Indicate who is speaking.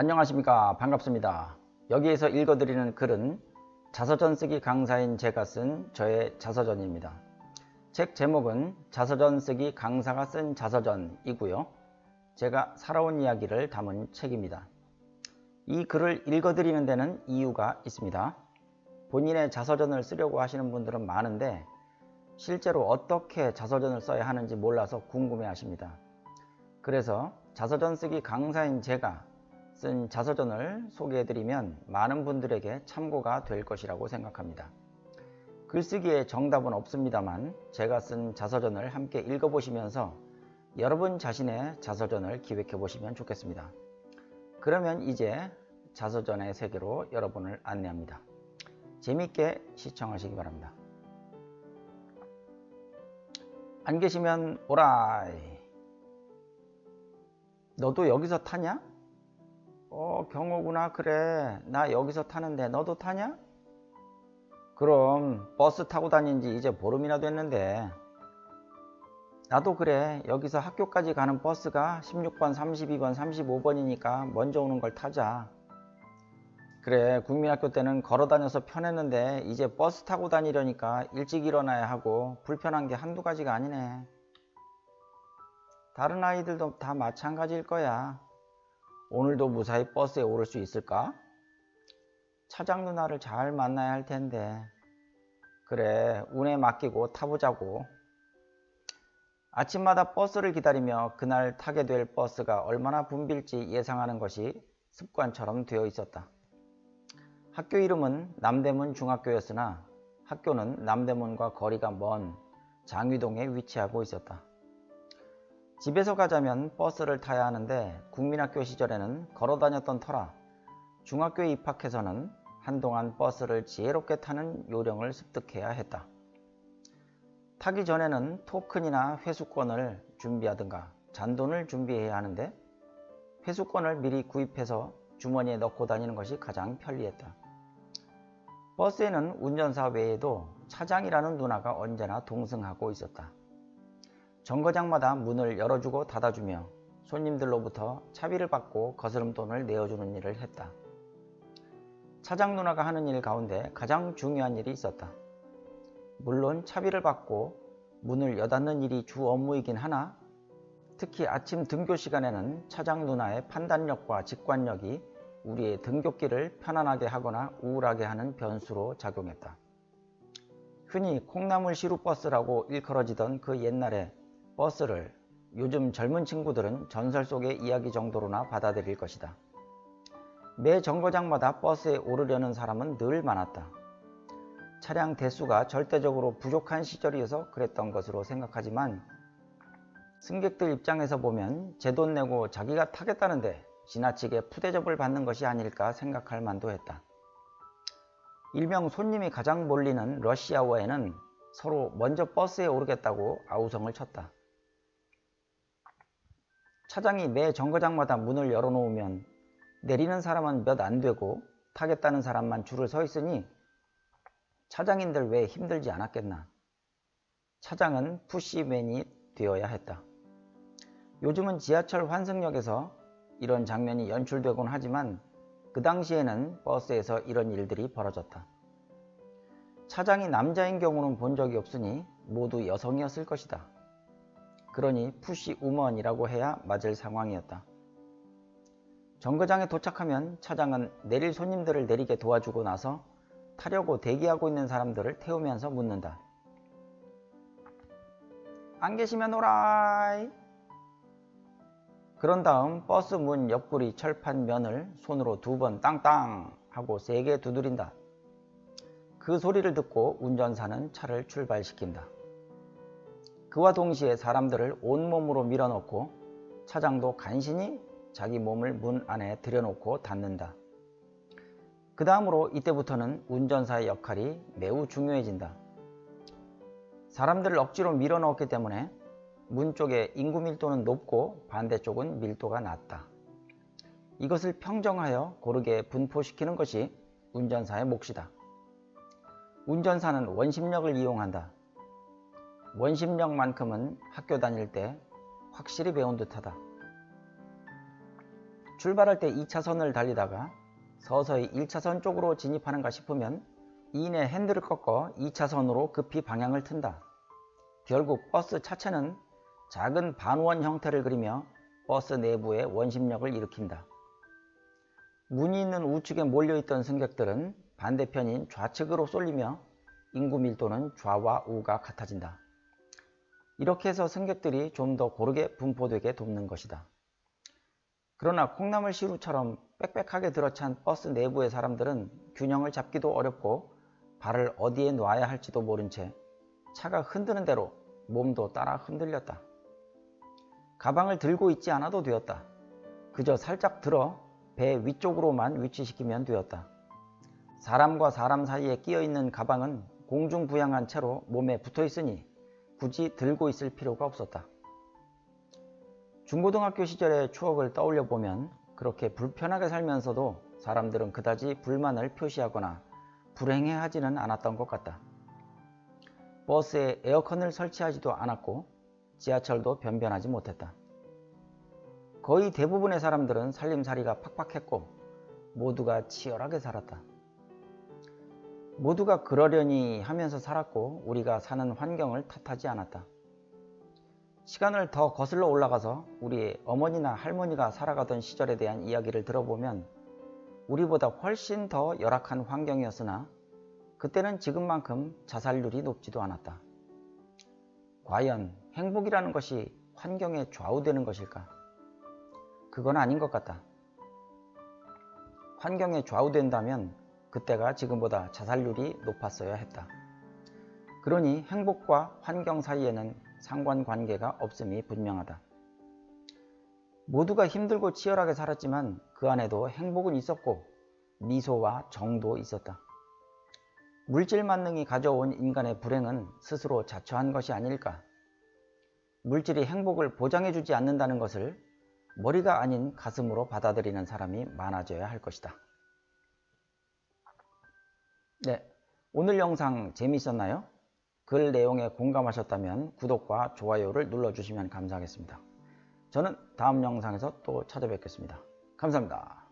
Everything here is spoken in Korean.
Speaker 1: 안녕하십니까. 반갑습니다. 여기에서 읽어드리는 글은 자서전 쓰기 강사인 제가 쓴 저의 자서전입니다. 책 제목은 자서전 쓰기 강사가 쓴 자서전이고요. 제가 살아온 이야기를 담은 책입니다. 이 글을 읽어드리는 데는 이유가 있습니다. 본인의 자서전을 쓰려고 하시는 분들은 많은데 실제로 어떻게 자서전을 써야 하는지 몰라서 궁금해 하십니다. 그래서 자서전 쓰기 강사인 제가 쓴 자서전을 소개해드리면 많은 분들에게 참고가 될 것이라고 생각합니다. 글쓰기에 정답은 없습니다만 제가 쓴 자서전을 함께 읽어보시면서 여러분 자신의 자서전을 기획해 보시면 좋겠습니다. 그러면 이제 자서전의 세계로 여러분을 안내합니다. 재밌게 시청하시기 바랍니다. 안 계시면 오라이. 너도 여기서 타냐? 어, 경호구나. 그래. 나 여기서 타는데 너도 타냐? 그럼 버스 타고 다닌 지 이제 보름이나 됐는데. 나도 그래. 여기서 학교까지 가는 버스가 16번, 32번, 35번이니까 먼저 오는 걸 타자. 그래. 국민학교 때는 걸어 다녀서 편했는데 이제 버스 타고 다니려니까 일찍 일어나야 하고 불편한 게 한두 가지가 아니네. 다른 아이들도 다 마찬가지일 거야. 오늘도 무사히 버스에 오를 수 있을까? 차장 누나를 잘 만나야 할 텐데. 그래, 운에 맡기고 타보자고. 아침마다 버스를 기다리며 그날 타게 될 버스가 얼마나 붐빌지 예상하는 것이 습관처럼 되어 있었다. 학교 이름은 남대문 중학교였으나 학교는 남대문과 거리가 먼 장위동에 위치하고 있었다. 집에서 가자면 버스를 타야 하는데 국민학교 시절에는 걸어 다녔던 터라 중학교에 입학해서는 한동안 버스를 지혜롭게 타는 요령을 습득해야 했다. 타기 전에는 토큰이나 회수권을 준비하든가 잔돈을 준비해야 하는데 회수권을 미리 구입해서 주머니에 넣고 다니는 것이 가장 편리했다. 버스에는 운전사 외에도 차장이라는 누나가 언제나 동승하고 있었다. 정거장마다 문을 열어주고 닫아주며 손님들로부터 차비를 받고 거스름 돈을 내어주는 일을 했다. 차장 누나가 하는 일 가운데 가장 중요한 일이 있었다. 물론 차비를 받고 문을 여닫는 일이 주 업무이긴 하나 특히 아침 등교 시간에는 차장 누나의 판단력과 직관력이 우리의 등굣길을 편안하게 하거나 우울하게 하는 변수로 작용했다. 흔히 콩나물 시루버스라고 일컬어지던 그 옛날에 버스를 요즘 젊은 친구들은 전설 속의 이야기 정도로나 받아들일 것이다. 매 정거장마다 버스에 오르려는 사람은 늘 많았다. 차량 대수가 절대적으로 부족한 시절이어서 그랬던 것으로 생각하지만 승객들 입장에서 보면 제 돈 내고 자기가 타겠다는데 지나치게 푸대접을 받는 것이 아닐까 생각할 만도 했다. 일명 손님이 가장 몰리는 러시아워에는 서로 먼저 버스에 오르겠다고 아우성을 쳤다. 차장이 매 정거장마다 문을 열어놓으면 내리는 사람은 몇 안 되고 타겠다는 사람만 줄을 서 있으니 차장인들 왜 힘들지 않았겠나. 차장은 푸시맨이 되어야 했다. 요즘은 지하철 환승역에서 이런 장면이 연출되곤 하지만 그 당시에는 버스에서 이런 일들이 벌어졌다. 차장이 남자인 경우는 본 적이 없으니 모두 여성이었을 것이다. 그러니 푸시 우먼이라고 해야 맞을 상황이었다. 정거장에 도착하면 차장은 내릴 손님들을 내리게 도와주고 나서 타려고 대기하고 있는 사람들을 태우면서 묻는다. 안 계시면 오라이. 그런 다음 버스 문 옆구리 철판 면을 손으로 두 번 땅땅 하고 세게 두드린다. 그 소리를 듣고 운전사는 차를 출발시킨다. 그와 동시에 사람들을 온몸으로 밀어넣고 차장도 간신히 자기 몸을 문 안에 들여놓고 닫는다. 그 다음으로 이때부터는 운전사의 역할이 매우 중요해진다. 사람들을 억지로 밀어넣었기 때문에 문 쪽에 인구 밀도는 높고 반대쪽은 밀도가 낮다. 이것을 평정하여 고르게 분포시키는 것이 운전사의 몫이다. 운전사는 원심력을 이용한다. 원심력만큼은 학교 다닐 때 확실히 배운 듯하다. 출발할 때 2차선을 달리다가 서서히 1차선 쪽으로 진입하는가 싶으면 이내 핸들을 꺾어 2차선으로 급히 방향을 튼다. 결국 버스 차체는 작은 반원 형태를 그리며 버스 내부에 원심력을 일으킨다. 문이 있는 우측에 몰려있던 승객들은 반대편인 좌측으로 쏠리며 인구 밀도는 좌와 우가 같아진다. 이렇게 해서 승객들이 좀 더 고르게 분포되게 돕는 것이다. 그러나 콩나물 시루처럼 빽빽하게 들어찬 버스 내부의 사람들은 균형을 잡기도 어렵고 발을 어디에 놔야 할지도 모른 채 차가 흔드는 대로 몸도 따라 흔들렸다. 가방을 들고 있지 않아도 되었다. 그저 살짝 들어 배 위쪽으로만 위치시키면 되었다. 사람과 사람 사이에 끼어 있는 가방은 공중 부양한 채로 몸에 붙어 있으니 굳이 들고 있을 필요가 없었다. 중고등학교 시절의 추억을 떠올려 보면 그렇게 불편하게 살면서도 사람들은 그다지 불만을 표시하거나 불행해 하지는 않았던 것 같다. 버스에 에어컨을 설치하지도 않았고 지하철도 변변하지 못했다. 거의 대부분의 사람들은 살림살이가 팍팍했고 모두가 치열하게 살았다. 모두가 그러려니 하면서 살았고 우리가 사는 환경을 탓하지 않았다. 시간을 더 거슬러 올라가서 우리 어머니나 할머니가 살아가던 시절에 대한 이야기를 들어보면 우리보다 훨씬 더 열악한 환경이었으나 그때는 지금만큼 자살률이 높지도 않았다. 과연 행복이라는 것이 환경에 좌우되는 것일까? 그건 아닌 것 같다. 환경에 좌우된다면 그때가 지금보다 자살률이 높았어야 했다. 그러니 행복과 환경 사이에는 상관관계가 없음이 분명하다. 모두가 힘들고 치열하게 살았지만 그 안에도 행복은 있었고 미소와 정도 있었다. 물질 만능이 가져온 인간의 불행은 스스로 자초한 것이 아닐까. 물질이 행복을 보장해주지 않는다는 것을 머리가 아닌 가슴으로 받아들이는 사람이 많아져야 할 것이다. 네, 오늘 영상 재미있었나요? 글 내용에 공감하셨다면 구독과 좋아요를 눌러주시면 감사하겠습니다. 저는 다음 영상에서 또 찾아뵙겠습니다. 감사합니다.